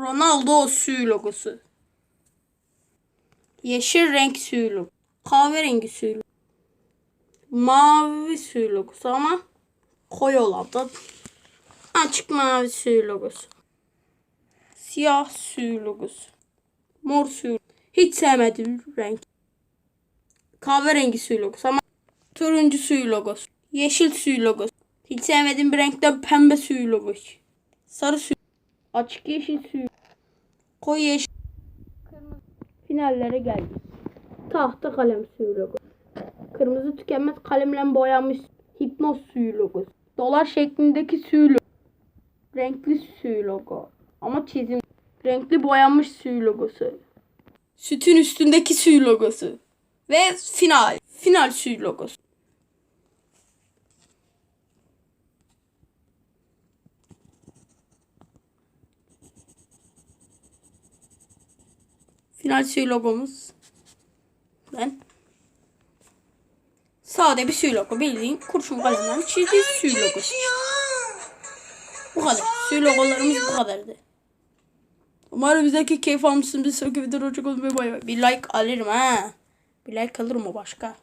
Ronaldo suyu logosu. Yeşil renk suyu logosu. Kahverengi suyu logosu. Mavi suyu logosu ama koyu olan da açık mavi suyu logosu. Siyah suyu logosu. Mor suyu. Hiç sevmediğim renk. Kahverengi suyu logosu ama turuncu suyu logosu. Yeşil suyu logosu. Hiç sevmediğim bir renkte pembe suyu logosu. Sarı suyu. Açık yeşil suyu. Koyu yeşil. Finallere geldik. Tahta kalem suyu logosu. Kırmızı tükenmez kalemle boyanmış hipnoz suyu logosu. Dolar şeklindeki suyu logosu. Renkli suyu logo. Ama çizim. Renkli boyanmış suyu logosu. Sütün üstündeki suyu logosu. Ve final. Final suyu logosu. Final suyu logomuz. Ben. Sade bir suyu logo. Bildiğin kurşun kalemden çizdiği suyu logosu. Bu kadar. Suyu logolarımız bu kadardı. Umarım bizdeki keyif almışsınız. Bir sonraki videoda hoşçakalın bay bay. Bir like alırım ha. Bir like alırım o başka.